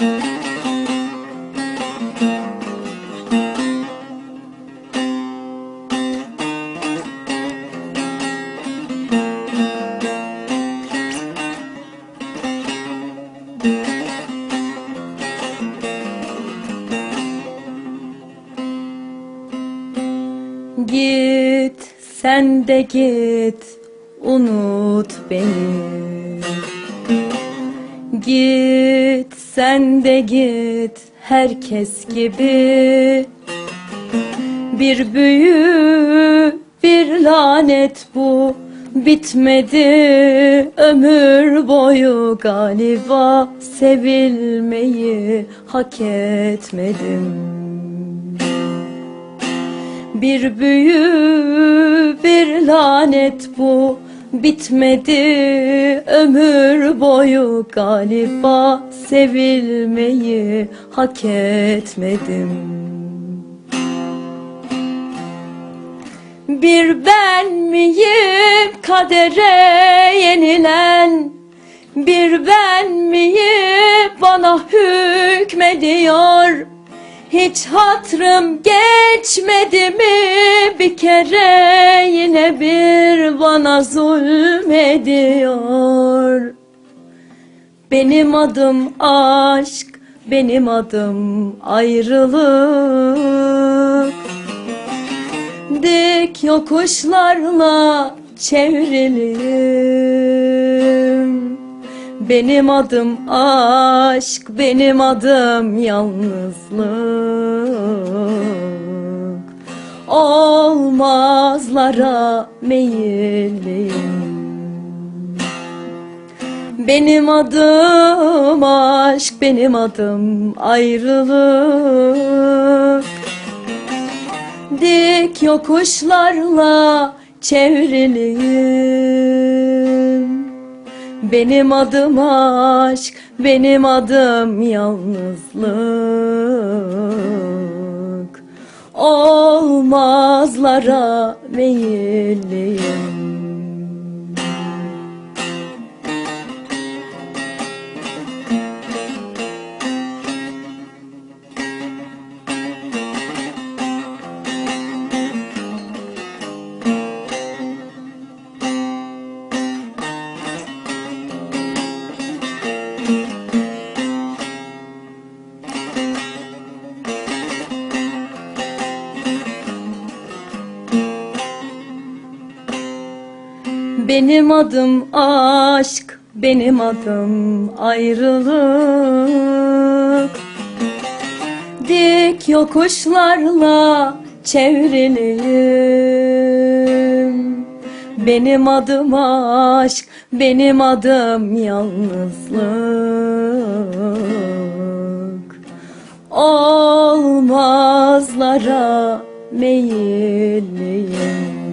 Git sen de git unut beni. Git sen de git herkes gibi. Bir büyü bir lanet bu Bitmedi. Ömür boyu galiba Sevilmeyi hak etmedim. Bir büyü bir lanet bu Bitmedi ömür boyu galiba Sevilmeyi hak etmedim. Bir ben miyim kadere yenilen? Bir ben miyim bana hükmediyor hiç hatrım geçmedi mi bir kere yine bir bana zulmediyor. Benim adım aşk, benim adım ayrılık. Dik yokuşlarla çevrilim. Benim adım aşk, benim adım yalnızlık. Olmazlara meyilliyim. Benim adım aşk, benim adım ayrılık. Dik yokuşlarla çevriliyim. Benim adım aşk, benim adım yalnızlık. Olmazlara meyilliyim. Benim adım aşk, benim adım ayrılık. Dik yokuşlarla çevriliyim. Benim adım aşk, benim adım yalnızlık. Olmazlara meyilliyim.